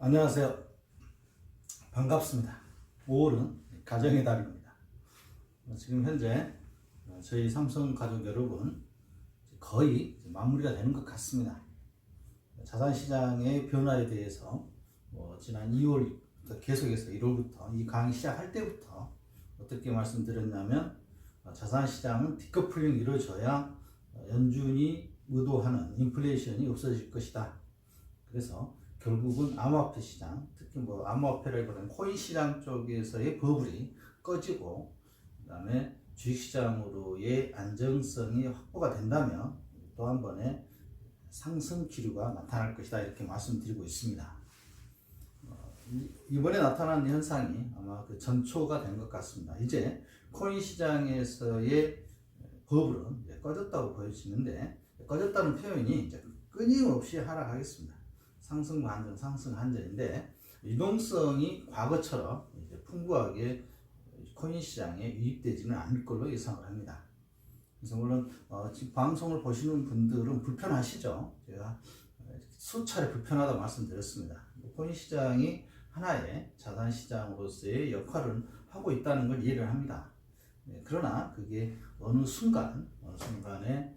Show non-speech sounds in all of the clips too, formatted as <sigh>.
안녕하세요. 반갑습니다. 5월은 가정의 달입니다. 어, 지금 현재 어, 저희 삼성 가족 여러분 거의 마무리가 되는 것 같습니다. 자산 시장의 변화에 대해서 뭐 지난 2월부터 계속해서 1월부터 이 강의 시작할 때부터 어떻게 말씀드렸냐면 어, 자산 시장은 디커플링이 이루어져야 어, 연준이 의도하는 인플레이션이 없어질 것이다. 그래서 결국은 암호화폐 시장, 특히 뭐 암호화폐라기보다는 코인 시장 쪽에서의 버블이 꺼지고 그다음에 주식시장으로의 안정성이 확보가 된다면 또 한 번의 상승 기류가 나타날 것이다 이렇게 말씀드리고 있습니다. 어, 이- 이번에 나타난 현상이 아마 그 전초가 된 것 같습니다. 이제 코인 시장에서의 버블은 꺼졌다고 보여지는데 꺼졌다는 표현이 이제 끊임없이 하락하겠습니다. 상승 반전, 상승 한전인데 유동성이 과거처럼 이제 풍부하게 코인 시장에 유입되지는 않을 걸로 예상을 합니다. 그래서 물론 어, 지금 방송을 보시는 분들은 불편하시죠. 제가 수차례 불편하다 말씀드렸습니다. 코인 시장이 하나의 자산 시장으로서의 역할을 하고 있다는 걸 이해를 합니다. 네, 그러나 그게 어느 순간, 어느 순간에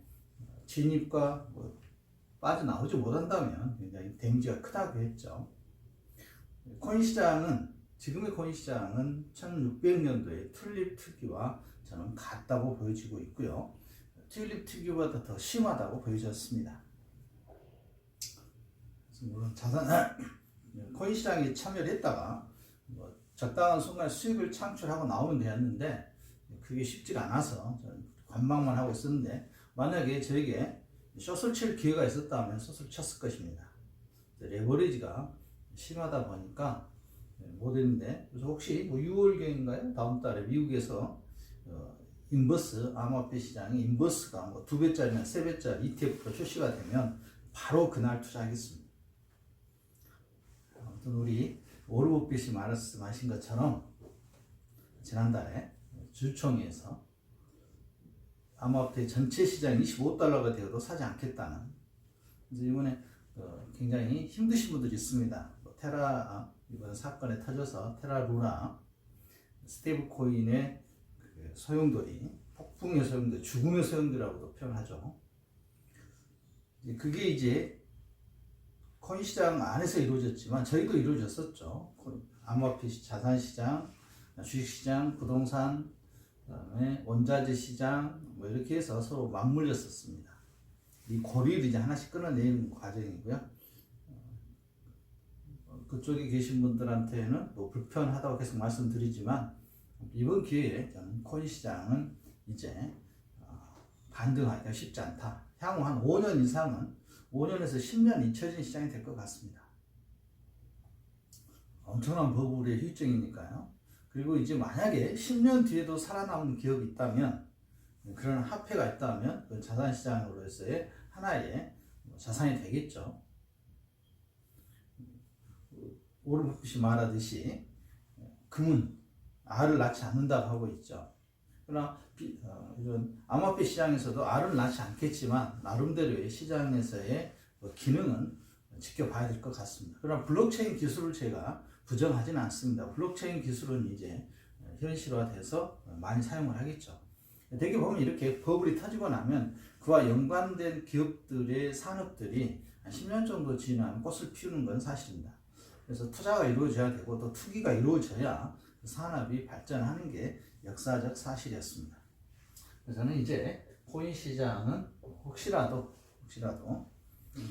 진입과 뭐 빠져나오지 못한다면 굉장히 데미지가 크다고 했죠. 코인 시장은 지금의 코인 시장은 1600년도에 튤립 특유와 저는 같다고 보여지고 있고요. 튤립 특유보다 더 심하다고 보여졌습니다. 물론 자산 <clears throat> 코인 시장에 참여를 했다가 뭐 적당한 순간 수익을 창출하고 나오면 되었는데 그게 쉽지가 않아서 관망만 하고 있었는데 만약에 저에게 숏을 칠 기회가 있었다면 숏을 쳤을 것입니다. 레버리지가 심하다 보니까 못했는데 그래서 혹시 뭐 6월경인가요? 다음 달에 미국에서 어, 인버스 암호화폐 시장에 인버스가 뭐 두 배짜리나 세 배짜리 ETF로 출시가 되면 바로 그날 투자하겠습니다. 아무튼 우리 오르 버핏이 말씀하신 것처럼 지난달에 주총에서 암호화폐 전체 시장 25달러가 되어도 사지 않겠다는 그래서 이번에 어, 굉장히 힘드신 분들이 있습니다. 뭐 테라 아, 이번 사건에 터져서 테라 루나 스테이블 코인의 그 소용돌이 폭풍의 소용돌이 죽음의 소용돌이라고도 표현하죠. 그게 이제 코인 시장 안에서 이루어졌지만 저희도 이루어졌었죠. 코- 암호화폐 시- 자산 시장, 주식 시장, 부동산, 그다음에 원자재 시장 뭐 이렇게 해서 서로 맞물렸었습니다. 이 고리를 이제 하나씩 끊어내는 과정이고요. 어, 그쪽에 계신 분들한테는 뭐 불편하다고 계속 말씀드리지만 이번 기회에 저는 코인 시장은 이제 어, 반등하기가 쉽지 않다. 향후 한 5년 이상은 5년에서 10년 잊혀진 시장이 될 것 같습니다. 엄청난 버블의 휴증이니까요. 그리고 이제 만약에 10년 뒤에도 살아남은 기업이 있다면 그런 화폐가 있다면 그 자산시장으로서의 하나의 뭐 자산이 되겠죠. 버핏이 말하듯이 금은 알을 낳지 않는다고 하고 있죠. 그러나 비- 어, 이런 암호화폐 시장에서도 알을 낳지 않겠지만 나름대로의 시장에서의 뭐 기능은 지켜봐야 될 것 같습니다. 그러나 블록체인 기술을 제가 부정하지는 않습니다. 블록체인 기술은 이제 현실화돼서 많이 사용을 하겠죠. 대개 보면 이렇게 버블이 터지고 나면 그와 연관된 기업들의 산업들이 한 10년 정도 지나면 꽃을 피우는 건 사실입니다. 그래서 투자가 이루어져야 되고 또 투기가 이루어져야 그 산업이 발전하는 게 역사적 사실이었습니다. 저는 이제 코인 시장은 혹시라도 혹시라도 에,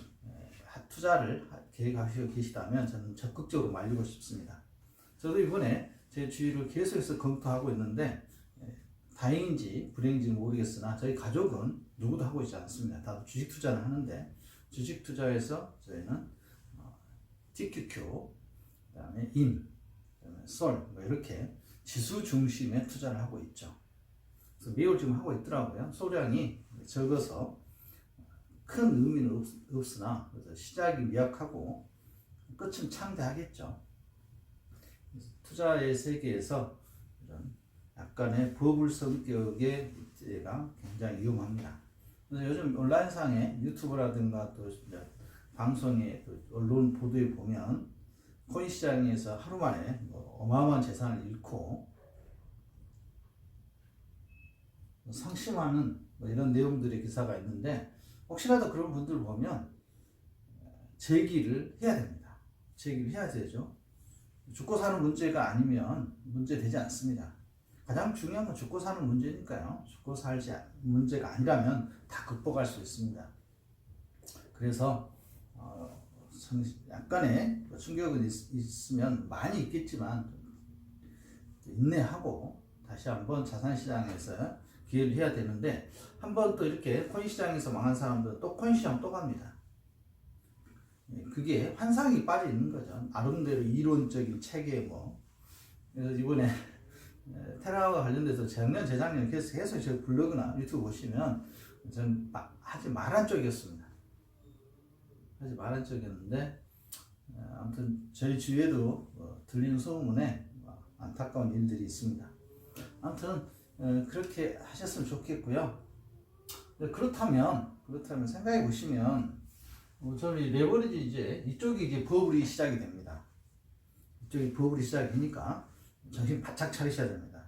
하- 투자를 하- 계획하시고 계시다면 저는 적극적으로 말리고 싶습니다. 저도 이번에 제 주위를 계속해서 검토하고 있는데 에, 다행인지 불행인지 모르겠으나 저희 가족은 누구도 하고 있지 않습니다. 다들 주식 투자를 하는데 주식 투자에서 저희는 어, TQQ, 그다음에 인, 그다음에 솔, 뭐 이렇게 지수 중심의 투자를 하고 있죠. 그래서 매월 지금 하고 있더라고요. 소량이 적어서 큰 의미는 없, 그래서 시작이 미약하고 끝은 창대하겠죠. 투자의 세계에서 이런 약간의 버블 성격의 입지가 굉장히 위험합니다. 요즘 온라인상에 유튜브라든가 또 방송에 또 언론 보도에 보면 코인 시장에서 하루 만에 뭐 어마어마한 재산을 잃고 상심하는 뭐 이런 내용들의 기사가 있는데 혹시라도 그런 분들 보면 제기를 해야 됩니다. 제기를 해야 되죠. 죽고 사는 문제가 아니면 문제 되지 않습니다. 가장 중요한 건 죽고 사는 문제니까요. 죽고 살지 않- 문제가 아니라면 다 극복할 수 있습니다. 그래서 어, 성- 약간의 충격은 있, 있으면 많이 있겠지만 인내하고 다시 한번 자산시장에서 기회를 해야 되는데 한 번 또 이렇게 코인 시장에서 망한 사람들은 또 코인 시장 또 갑니다. 예, 그게 환상이 빠져 있는 거죠. 나름대로 이론적인 체계 뭐. 그래서 이번에 에, 테라와 관련돼서 작년 재작년 계속 계속 제 블로그나 유튜브 보시면 마- 하지 말한 쪽이었습니다. 하지 말한 쪽이었는데 에, 아무튼 저희 주위에도 어, 들리는 소문에 어, 안타까운 일들이 있습니다. 아무튼 에, 그렇게 하셨으면 좋겠고요. 네, 그렇다면 그렇다면 생각해 보시면 어, 저는 이 레버리지 이제 이쪽이 이제 버블이 시작이 됩니다. 이쪽이 버블이 시작이니까 정신 바짝 차리셔야 됩니다.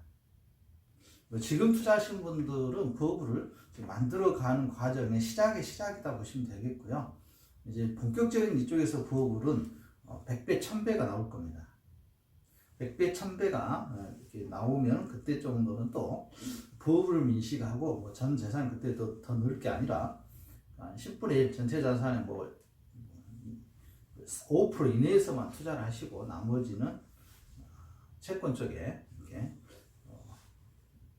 뭐 지금 투자하신 분들은 버블을 만들어가는 과정의 시작의 시작이다 보시면 되겠고요. 이제 본격적인 이쪽에서 버블은 어, 100배, 1000배가 나올 겁니다. 100배, 1000배가 어, 이렇게 나오면 그때 정도는 또 버블을 인식하고 뭐 전 재산 그때 더, 더 넣을 게 아니라 한 10분의 1 전체 자산의 뭐5% 이내에서만 투자를 하시고 나머지는 채권 쪽에 이렇게 어,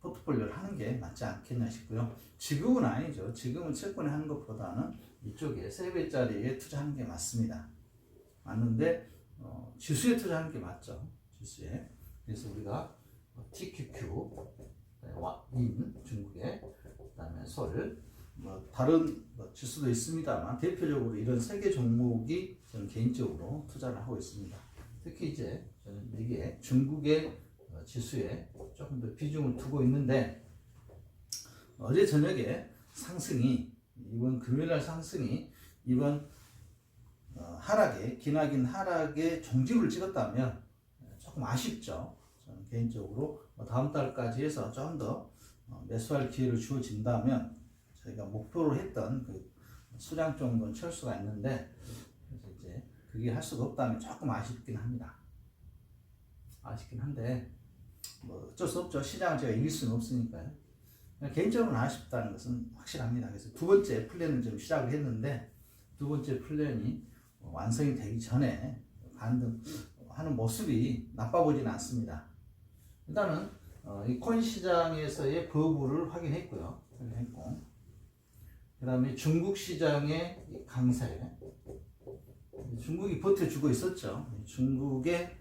포트폴리오를 하는 게 맞지 않겠냐 싶고요. 지금은 아니죠. 지금은 채권에 하는 것보다는 이쪽에 세 배짜리에 투자하는 게 맞습니다. 맞는데 어, 지수에 투자하는 게 맞죠. 지수에. 그래서 우리가 TQQ, 인 중국에 그다음에 솔, 뭐 다른 뭐 지수도 있습니다만 대표적으로 이런 세 개 종목이 저는 개인적으로 투자를 하고 있습니다. 특히 이제 저는 이게 중국의 어, 지수에 조금 더 비중을 두고 있는데 어제 저녁에 상승이 이번 금요일날 상승이 이번 어, 하락에 기나긴 하락에 종집을 찍었다면 조금 아쉽죠. 저는 개인적으로 뭐 다음 달까지 해서 좀더 어, 매수할 기회를 주어진다면 저희가 목표로 했던 그 수량 정도는 채울 수가 있는데 그래서 이제 그게 할 수가 없다면 조금 아쉽긴 합니다. 아쉽긴 한데 뭐 어쩔 수 없죠. 시장을 제가 이길 수는 없으니까요. 개인적으로는 아쉽다는 것은 확실합니다. 그래서 두 번째 플랜을 좀 시작을 했는데 두 번째 플랜이 완성이 되기 전에 반등 하는 모습이 나빠 보지는 않습니다. 일단은 어, 이 코인 시장에서의 버블을 확인했고요. 확인했고 그 다음에 중국 시장의 이 강세 중국이 버텨주고 있었죠. 중국의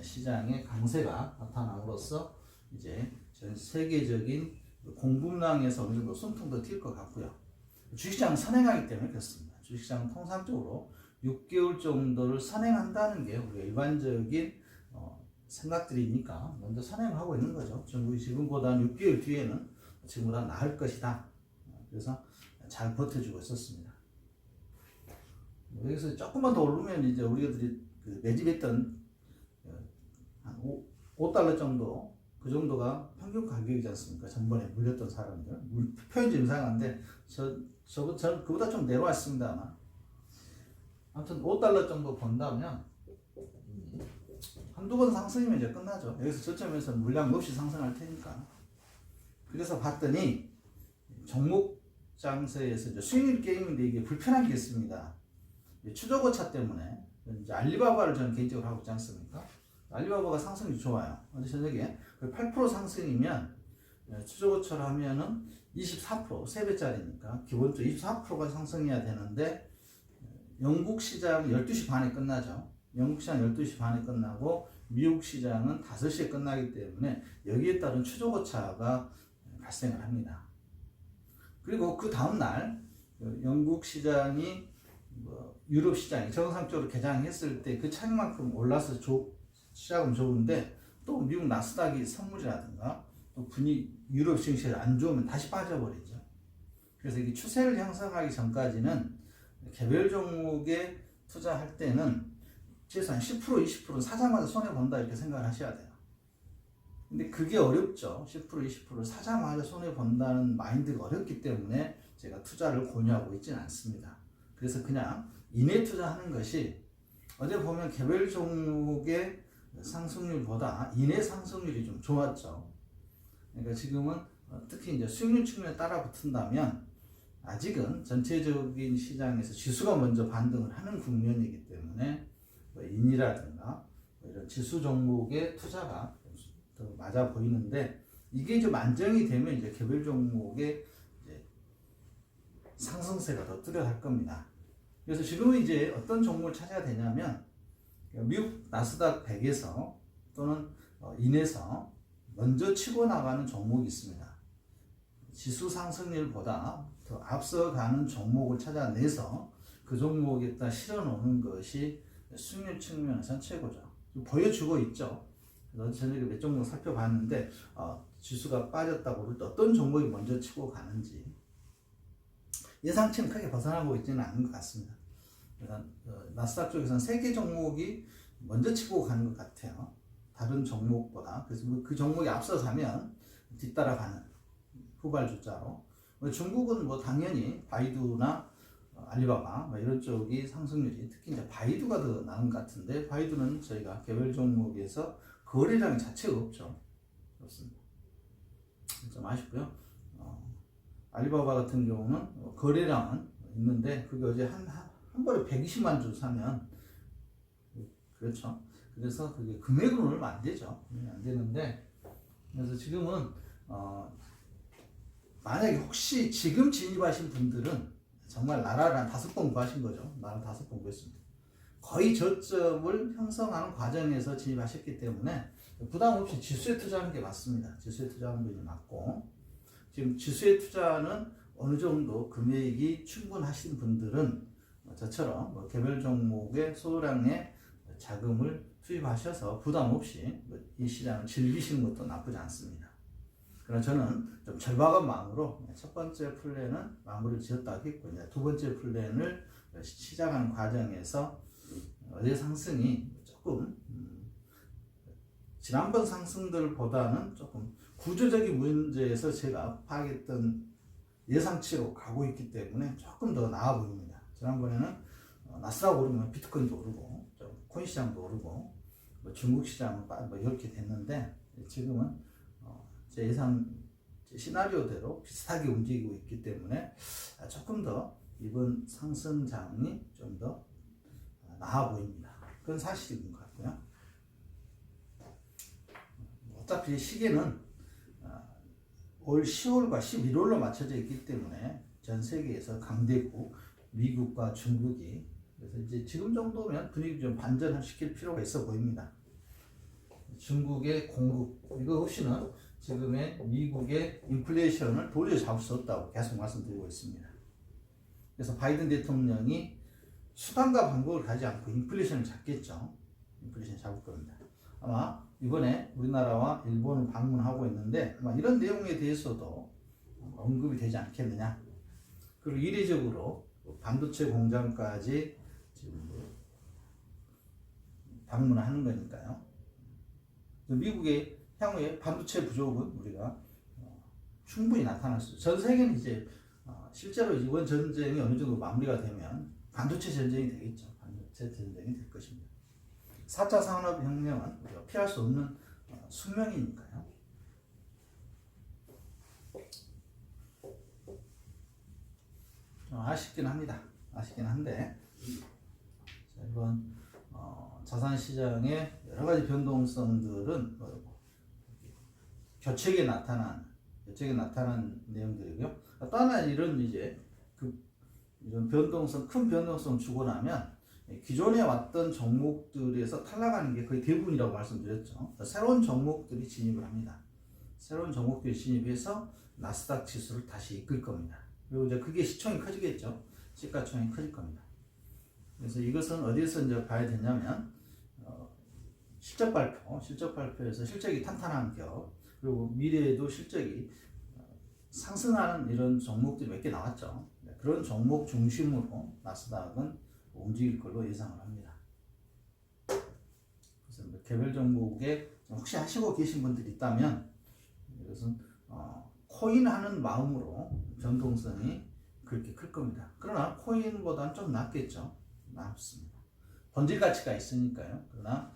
시장의 강세가 나타남으로써 이제 전 세계적인 공급량에서 어느 정도 숨통도 튈 것 같고요. 주식시장 선행하기 때문에 그렇습니다. 주식시장은 통상적으로 6개월 정도를 선행한다는 게 우리가 일반적인 어, 생각들이니까 먼저 선행을 하고 있는 거죠. 중국이 지금보다 6개월 뒤에는 지금보다 나을 것이다. 어, 그래서 잘 버텨주고 있었습니다. 뭐 여기서 조금만 더 오르면 이제 우리들이 그 매집했던 어, 한 5, 5달러 정도 그 정도가 평균 가격이지 않습니까? 전번에 물렸던 사람들 물, 표현이 좀 이상한데 저전 그보다 좀 내려왔습니다만 아무튼 5달러 정도 본다면 음, 한두 번 상승이면 이제 끝나죠. 여기서 저점에서 물량 없이 상승할 테니까. 그래서 봤더니 종목 장세에서 이제 수익률 게임인데 이게 불편한 게 있습니다. 추적 오차 때문에 이제 알리바바를 저는 개인적으로 하고 있지 않습니까? 알리바바가 상승이 좋아요. 어제 저녁에 8% 상승이면 추적 오차를 하면은 24% 3배짜리니까 기본적으로 24%가 상승해야 되는데 영국 시장 12시 반에 끝나죠. 영국 시장 12시 반에 끝나고 미국 시장은 5시에 끝나기 때문에 여기에 따른 추적 오차가 발생을 합니다. 그리고 그 다음 날 영국 시장이 뭐 유럽 시장이 정상적으로 개장했을 때 그 차익만큼 올라서 조, 시작은 좋은데 또 미국 나스닥이 선물이라든가 또 분위 유럽 증시가 안 좋으면 다시 빠져버리죠. 그래서 이게 추세를 형성하기 전까지는 개별 종목에 투자할 때는 최소한 10% 20%는 사자마자 손해 본다 이렇게 생각을 하셔야 돼요. 근데 그게 어렵죠. 10% 20% 사자마자 손해 본다는 마인드가 어렵기 때문에 제가 투자를 권유하고 있지는 않습니다. 그래서 그냥 인해 투자하는 것이 어제 보면 개별 종목의 상승률보다 인해 상승률이 좀 좋았죠. 그러니까 지금은 어, 특히 이제 수익률 측면에 따라 붙은다면 아직은 전체적인 시장에서 지수가 먼저 반등을 하는 국면이기 때문에 뭐 인이라든가 뭐 이런 지수 종목의 투자가 더 맞아 보이는데 이게 좀 안정이 되면 이제 개별 종목의 이제 상승세가 더 뚜렷할 겁니다. 그래서 지금은 이제 어떤 종목을 찾아야 되냐면 미국 나스닥 100에서 또는 어, 인에서 먼저 치고 나가는 종목이 있습니다. 지수 상승률보다 더 앞서가는 종목을 찾아내서 그 종목에다 실어 놓는 것이 수익률 측면에서 최고죠. 보여주고 있죠. 그래서 저녁에 몇 종목 살펴봤는데 어, 지수가 빠졌다고 그럴 때 어떤 종목이 먼저 치고 가는지 예상치는 크게 벗어나고 있지는 않은 것 같습니다. 그래서 어, 나스닥 쪽에서는 세개 종목이 먼저 치고 가는 것 같아요. 다른 종목보다 그래서 뭐그 종목이 앞서 가면 뒤따라가는 후발주자로 뭐 중국은 뭐 당연히 바이두나 어, 알리바바 뭐 이런 쪽이 상승률이 특히 이제 바이두가 더 나은 것 같은데 바이두는 저희가 개별 종목에서 거래량 자체가 없죠. 없습니다. 좀 아쉽고요. 어, 알리바바 같은 경우는 어, 거래량은 있는데 그게 어제 한, 한, 한 번에 120만 주 사면 그렇죠. 그래서 그게 금액으로는 안 되죠. 안 되는데 그래서 지금은 어, 만약에 혹시 지금 진입하신 분들은 정말 나라를 한 다섯 번 구하신 거죠. 나라 다섯 번 구했습니다. 거의 저점을 형성하는 과정에서 진입하셨기 때문에 부담 없이 지수에 투자하는 게 맞습니다. 지수에 투자하는 게 맞고 지금 지수에 투자는 어느 정도 금액이 충분하신 분들은 저처럼 뭐 개별 종목의 소량의 자금을 투입하셔서 부담 없이 뭐이 시장을 즐기시는 것도 나쁘지 않습니다. 그러나 저는 좀 절박한 마음으로 첫 번째 플랜은 마무리를 지었다 하겠고 이제 두 번째 플랜을 시작하는 과정에서 어제 상승이 조금 음, 지난번 상승들보다는 조금 구조적인 문제에서 제가 파악했던 예상치로 가고 있기 때문에 조금 더 나아 보입니다. 지난번에는 어, 나스닥 오르면 비트코인도 오르고 좀 코인 시장도 오르고 뭐 중국 시장은 빠- 뭐 이렇게 됐는데 지금은 어, 제 예상 제 시나리오대로 비슷하게 움직이고 있기 때문에 아, 조금 더 이번 상승장이 좀 더 나아 보입니다. 그건 사실인 것 같고요. 어차피 시계는 아, 올 10월과 11월로 맞춰져 있기 때문에 전 세계에서 강대국 미국과 중국이 그래서 이제 지금 정도면 분위기 좀 반전시킬 필요가 있어 보입니다. 중국의 공급 이거 없이는 지금의 미국의 인플레이션을 도저히 잡을 수 없다고 계속 말씀드리고 있습니다. 그래서 바이든 대통령이 수단과 방법을 가지 않고 인플레이션을 잡겠죠. 인플레이션 잡을 겁니다. 아마 이번에 우리나라와 일본을 방문하고 있는데 아마 이런 내용에 대해서도 언급이 되지 않겠느냐. 그리고 이례적으로 반도체 공장까지 지금 뭐 방문하는 거니까요. 미국의 향후에 반도체 부족은 우리가 어, 충분히 나타날 수. 전 세계는 이제 어, 실제로 이번 전쟁이 어느 정도 마무리가 되면 반도체 전쟁이 되겠죠. 반도체 전쟁이 될 것입니다. 4차 산업혁명은 우리가 피할 수 없는 어, 숙명이니까요. 좀 아쉽긴 합니다. 아쉽긴 한데 자, 이번 어, 자산 시장의 여러 가지 변동성들은 뭐, 교책에 나타난 교책에 나타난 내용들이고요. 또 하나 이런 이제 그 이런 변동성 큰 변동성 주고 나면 기존에 왔던 종목들에서 탈락하는 게 거의 대부분이라고 말씀드렸죠. 새로운 종목들이 진입을 합니다. 새로운 종목들이 진입해서 나스닥 지수를 다시 이끌 겁니다. 그리고 이제 그게 시총이 커지겠죠. 시가총이 커질 겁니다. 그래서 이것은 어디에서 이제 봐야 되냐면 어, 실적 발표, 실적 발표에서 실적이 탄탄한 기업 그리고 미래에도 실적이 어, 상승하는 이런 종목들이 몇 개 나왔죠. 네, 그런 종목 중심으로 나스닥은 움직일 걸로 예상을 합니다. 개별 종목에 혹시 하시고 계신 분들이 있다면 이것은 어, 코인 하는 마음으로 변동성이 그렇게 클 겁니다. 그러나 코인보다는 좀 낮겠죠. 낮습니다. 본질 가치가 있으니까요. 그러나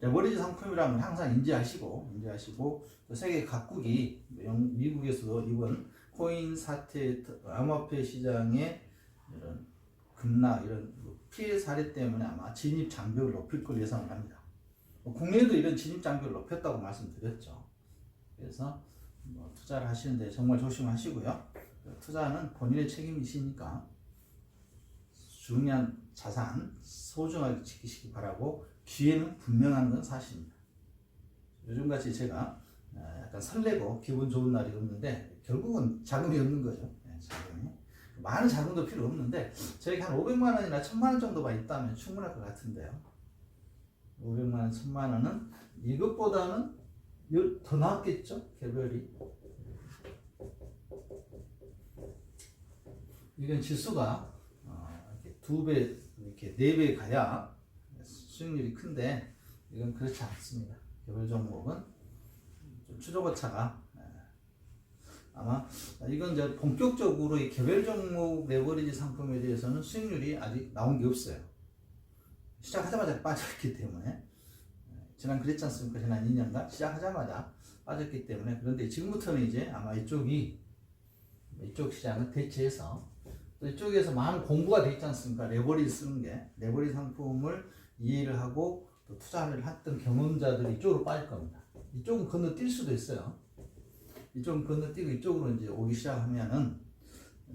레버리지 상품이라면 항상 인지하시고 인지하시고 또 세계 각국이 영- 미국에서도 이번 코인 사태 암호화폐 시장의 이런 급락 이런 피해 사례 때문에 아마 진입 장벽을 높일 걸 예상을 합니다. 뭐 국내에도 이런 진입 장벽을 높였다고 말씀드렸죠. 그래서 뭐 투자를 하시는데 정말 조심하시고요. 투자는 본인의 책임이시니까 중요한 자산 소중하게 지키시기 바라고 기회는 분명한 건 사실입니다. 요즘같이 제가 어, 약간 설레고 기분 좋은 날이 없는데 결국은 자금이 없는 거죠. 네, 자금이. 많은 자금도 필요 없는데 저에게 한 500만 원이나 1000만 원 정도만 있다면 충분할 것 같은데요. 500만 원, 1000만 원은 이것보다는 요- 더 나았겠죠? 개별이. 이건 지수가 어, 두 배, 이렇게 네 배 가야 수익률이 큰데 이건 그렇지 않습니다. 개별 종목은 좀 추조거차가 예, 아마 이건 이제 본격적으로 이 개별 종목 레버리지 상품에 대해서는 수익률이 아직 나온 게 없어요. 시작하자마자 빠졌기 때문에 예, 지난 그랬지 않습니까? 지난 2년간 시작하자마자 빠졌기 때문에 그런데 지금부터는 이제 아마 이쪽이 이쪽 시장을 대체해서 또 이쪽에서 많은 공부가 돼 있지 않습니까? 레버리지 쓰는 게 레버리지 상품을 이해를 하고 또 투자를 했던 경험자들이 이쪽으로 빠질 겁니다. 이쪽은 건너뛸 수도 있어요. 이쪽은 건너뛰고 이쪽으로 이제 오기 시작하면은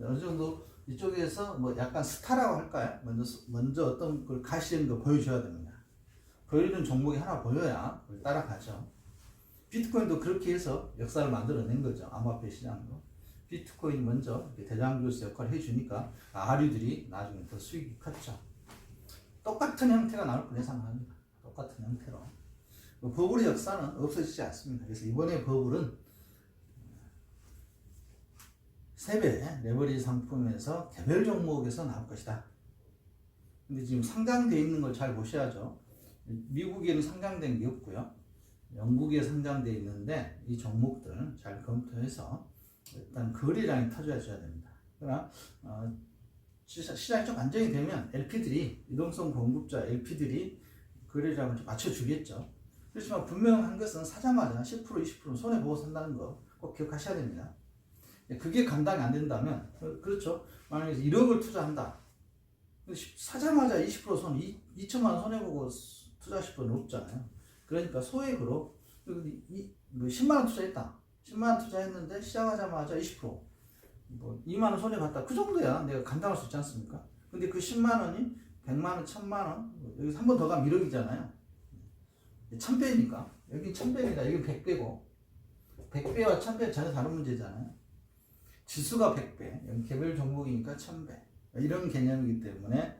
어느 정도 이쪽에서 뭐 약간 스타라고 할까요? 먼저 먼저 어떤 걸 가시는 거 보여줘야 됩니다. 보여주는 종목이 하나 보여야 따라가죠. 비트코인도 그렇게 해서 역사를 만들어낸 거죠. 암호화폐 시장도. 비트코인 먼저 대장교수 역할을 해주니까 아류들이 나중에 더 수익이 컸죠. 똑같은 형태가 나올 거 예상합니다. 똑같은 형태로. 뭐 버블의 역사는 없어지지 않습니다. 그래서 이번에 버블은 세배 레버리지 상품에서 개별 종목에서 나올 것이다. 근데 지금 상장되어 있는 걸 잘 보셔야죠. 미국에는 상장된 게 없고요. 영국에 상장되어 있는데 이 종목들 잘 검토해서 일단 거래량이 터져줘야 됩니다. 그러나 어, 시장- 시장이 좀 안정이 되면 LP들이 유동성 공급자 LP들이 거래량을 좀 맞춰주겠죠. 그렇지만 분명한 것은 사자마자 10% 20% 손해 보고 산다는 거 꼭 기억하셔야 됩니다. 그게 감당이 안 된다면 어, 그렇죠. 만약에 1억을 투자한다. 사자마자 20% 손, 2천만 원 손해 보고 투자하실 분은 없잖아요. 그러니까 소액으로 이, 이, 뭐 10만 원 투자했다. 10만 원 투자했는데 시작하자마자 20%. 뭐 2만 원 손해 봤다. 그 정도야 내가 감당할 수 있지 않습니까? 근데 그 10만 원이 100만 원, 1000만 원, 여기서 한 번 더 가면 1억이잖아요. 1000배니까. 여기 1000배입니다. 여기 100배고. 100배와 1000배 전혀 다른 문제잖아요. 지수가 100배, 여기 개별 종목이니까 1000배. 이런 개념이기 때문에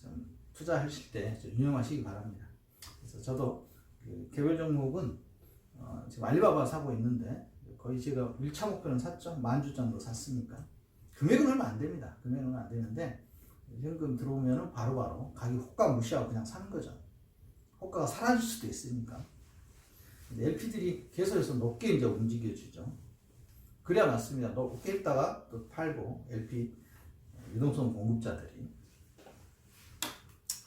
좀 투자하실 때 좀 유념하시기 바랍니다. 그래서 저도 그 개별 종목은 어, 지금 알리바바 사고 있는데 거의 제가 1차 목표는 샀죠. 만주 정도 샀으니까. 금액은 얼마 안 됩니다. 금액은 안 되는데 현금 들어오면은 바로바로 가격 호가 무시하고 그냥 사는 거죠. 호가가 사라질 수도 있으니까. LP들이 계속해서 높게 이제 움직여주죠. 그래야 맞습니다. 높게 있다가 또 팔고 LP 유동성 공급자들이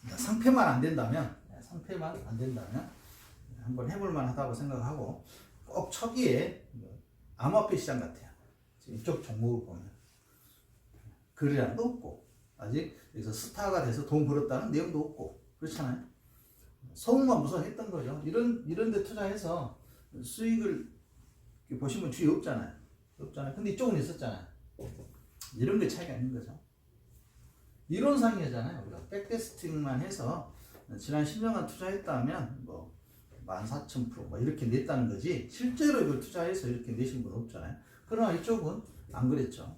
상패만 안 된다면 상패만 안 된다면 한번 해볼 만 하다고 생각하고 꼭 초기에 암호화폐 시장 같아요. 이쪽 종목을 보면 거래량도 없고 아직 여기서 스타가 돼서 돈 벌었다는 내용도 없고 그렇잖아요. 소문만 무성했던 거죠. 이런 이런 데 투자해서 수익을 보시면 주의 없잖아요. 없잖아요. 근데 이쪽은 있었잖아요. 이런 게 차이가 있는 거죠. 이론상이잖아요. 우리가 백테스팅만 해서 지난 10년간 투자했다면 뭐 14,000%뭐 이렇게 냈다는 거지 실제로 이걸 투자해서 이렇게 내신 분 없잖아요. 그러나 이쪽은 안 그랬죠.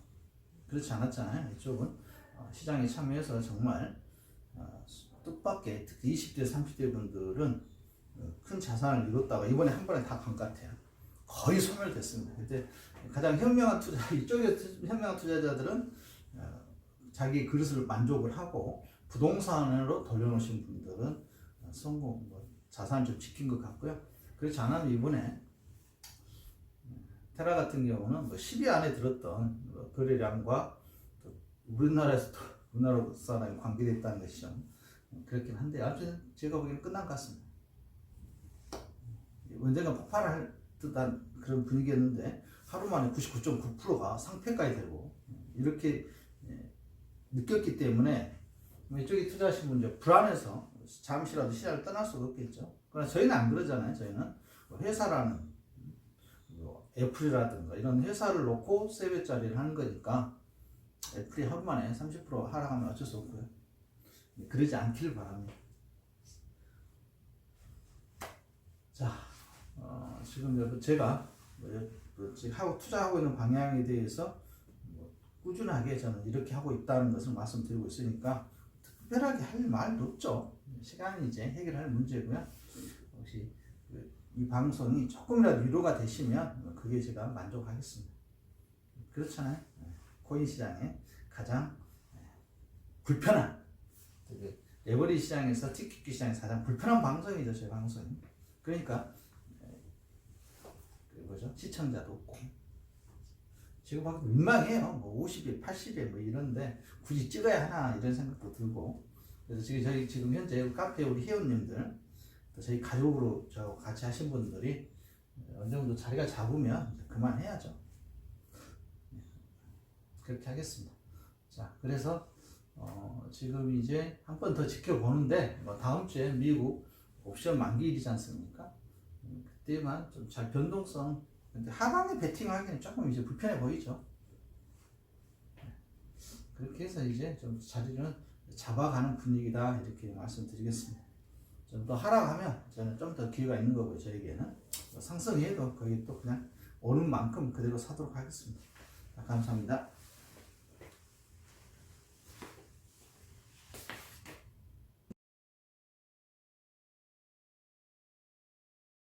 그렇지 않았잖아요. 이쪽은 어, 시장에 참여해서 정말 어, 뜻밖의 특히 20대, 30대 분들은 어, 큰 자산을 이뤘다가 이번에 한 번에 다 간 것 같아요. 거의 소멸됐습니다. 그때 가장 현명한 투자 <laughs> 이쪽에 투- 현명한 투자자들은 어, 자기 그릇을 만족을 하고 부동산으로 돌려놓으신 분들은 어, 성공 뭐 자산을 좀 지킨 것 같고요. 그렇지 않으면 이번에 테라 같은 경우는 뭐 10위 안에 들었던 뭐 거래량과 또 우리나라에서 또 <laughs> 우리나라 사람이 관계됐다는 것이 좀 그렇긴 한데 아무튼 제가 보기에는 끝난 것 같습니다. 언젠가 폭발할 듯한 그런 분위기였는데 하루 만에 99.9%가 상패까지 되고 이렇게 예, 느꼈기 때문에 뭐 이쪽에 투자하신 분들 불안해서 잠시라도 시장을 떠날 수가 없겠죠. 그러나 저희는 안 그러잖아요. 저희는 뭐 회사라는 뭐 애플이라든가 이런 회사를 놓고 세배짜리를 하는 거니까 애플이 하루 만에 30% 하락하면 어쩔 수 없고요. 그러지 않기를 바랍니다. 자, 어, 지금 제가 뭐 하고 투자하고 있는 방향에 대해서 뭐 꾸준하게 저는 이렇게 하고 있다는 것을 말씀드리고 있으니까 특별하게 할 말도 없죠. 시간이 이제 해결할 문제고요. 혹시 그이 방송이 조금이라도 위로가 되시면 그게 제가 만족하겠습니다. 그렇잖아요. 코인 시장에 가장 불편한 그 레버리 시장에서 티켓 시장에서 가장 불편한 방송이죠, 제 방송이. 그러니까 그 뭐죠? 시청자도 없고 지금 막 민망해요. 뭐 50일, 80일 뭐 이런데 굳이 찍어야 하나 이런 생각도 들고 그래서 지금 저희 지금 현재 카페 우리 회원님들 또 저희 가족으로 저 같이 하신 분들이 어느 정도 자리가 잡으면 그만해야죠. 네. 그렇게 하겠습니다. 자, 그래서 어, 지금 이제 한 번 더 지켜보는데 뭐 다음 주에 미국 옵션 만기일이지 않습니까? 음, 그때만 좀 잘 변동성 근데 하방에 베팅하기는 조금 이제 불편해 보이죠. 네. 그렇게 해서 이제 좀 자리는 잡아가는 분위기다 이렇게 말씀드리겠습니다. 좀 더 하락하면 저는 좀 더 기회가 있는 거고요 저에게는 상승해도 거기 또 그냥 오는 만큼 그대로 사도록 하겠습니다. 자, 감사합니다.